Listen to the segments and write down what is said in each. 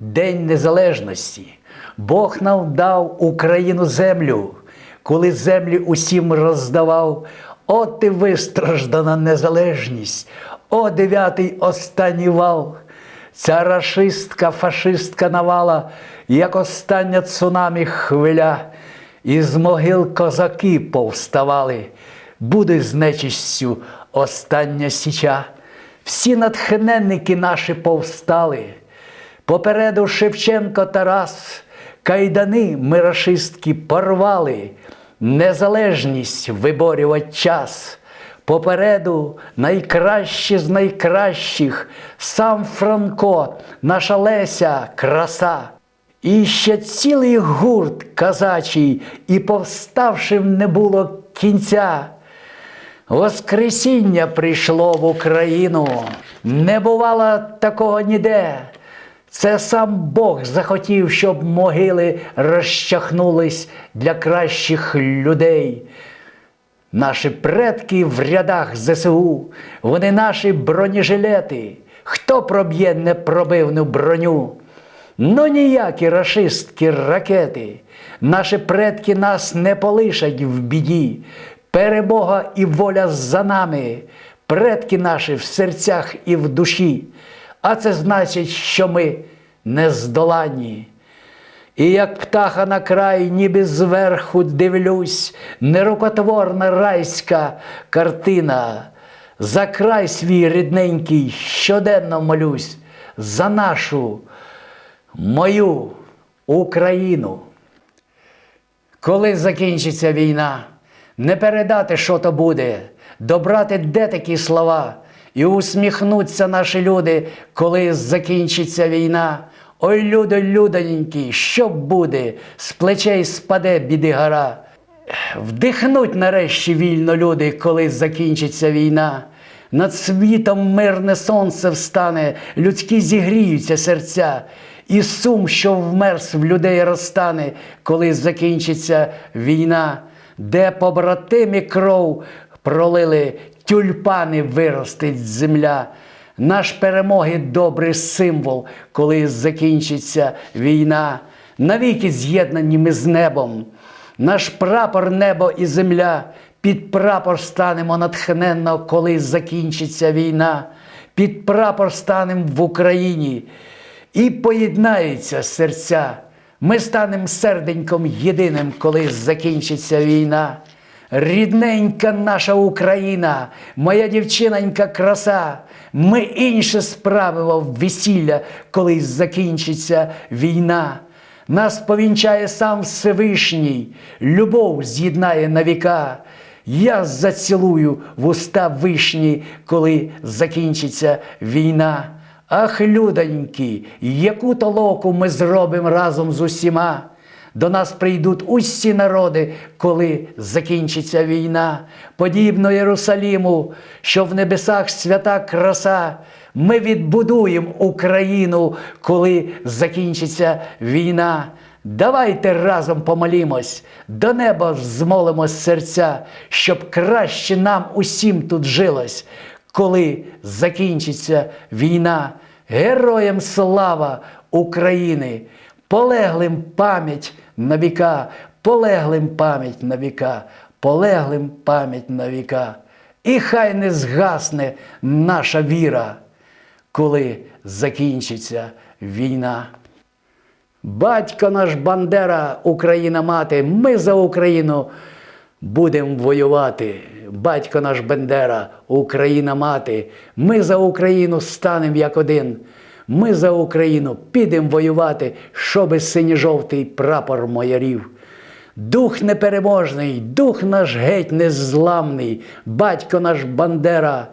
День Незалежності. Бог нам дав Україну землю, коли землі усім роздавав. От і вистраждана незалежність, о дев'ятий останній вал. Ця рашистка, фашистка навала, як остання цунамі хвиля, із могил козаки повставали, буде з нечистю остання січа. Всі натхненники наші повстали. Попереду Шевченко Тарас, кайдани ми рашистки порвали, незалежність виборювати час. Попереду найкращі з найкращих, сам Франко, наша Леся, краса. І ще цілий гурт казачий, і повставшим не було кінця. Воскресіння прийшло в Україну, не бувало такого ніде. Це сам Бог захотів, щоб могили розчахнулись для кращих людей. Наші предки в рядах ЗСУ, вони наші бронежилети. Хто проб'є непробивну броню? Ну ніякі рашистські ракети. Наші предки нас не полишать в біді. Перемога і воля за нами, предки наші в серцях і в душі. А це значить, що ми нездоланні. І як птаха на край, ніби зверху дивлюсь, нерукотворна райська картина. За край свій рідненький щоденно молюсь, за нашу, мою Україну. Коли закінчиться війна, не передати, що то буде, добрати де такі слова, і усміхнуться наші люди, коли закінчиться війна. Ой, люди, людоньки, що буде, з плечей спаде біди гора. Вдихнуть нарешті вільно люди, коли закінчиться війна. Над світом мирне сонце встане, людські зігріються серця, і сум, що вмерз в людей розтане, коли закінчиться війна, де побратимі кров пролили, тюльпани виростить земля. Наш перемоги добрий символ, коли закінчиться війна, навіки з'єднані ми з небом. Наш прапор, небо і земля, під прапор станемо натхненно, коли закінчиться війна, під прапор станемо в Україні і поєднаються серця. Ми станемо серденьком єдиним, коли закінчиться війна. Рідненька наша Україна, моя дівчинонька краса, ми інше справимо в весілля, коли закінчиться війна. Нас повінчає сам Всевишній, любов з'єднає на віка. Я зацілую в уста вишні, коли закінчиться війна. Ах, людоньки, яку толоку ми зробимо разом з усіма. До нас прийдуть усі народи, коли закінчиться війна, подібно Єрусаліму, що в небесах свята краса. Ми відбудуємо Україну, коли закінчиться війна. Давайте разом помолімось, до неба змолимо серця, щоб краще нам усім тут жилось, коли закінчиться війна. Героям слава України! Полеглим пам'ять на віка, полеглим пам'ять на віка, полеглим пам'ять на віка. І хай не згасне наша віра, коли закінчиться війна. Батько наш Бандера, Україна мати, ми за Україну будемо воювати. Батько наш Бендера, Україна мати, ми за Україну станемо як один. Ми за Україну підемо воювати, щоби синьо-жовтий прапор моярів. Дух непереможний, дух наш геть незламний, батько наш Бандера.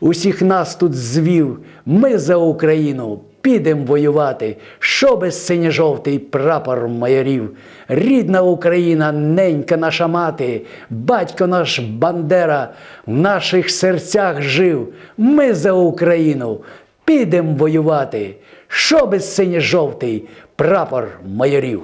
Усіх нас тут звів, ми за Україну підемо воювати, щоби синьо-жовтий прапор майорів. Рідна Україна, ненька наша мати, батько наш Бандера в наших серцях жив. Ми за Україну підемо воювати, що без синьо-жовтий прапор майорів.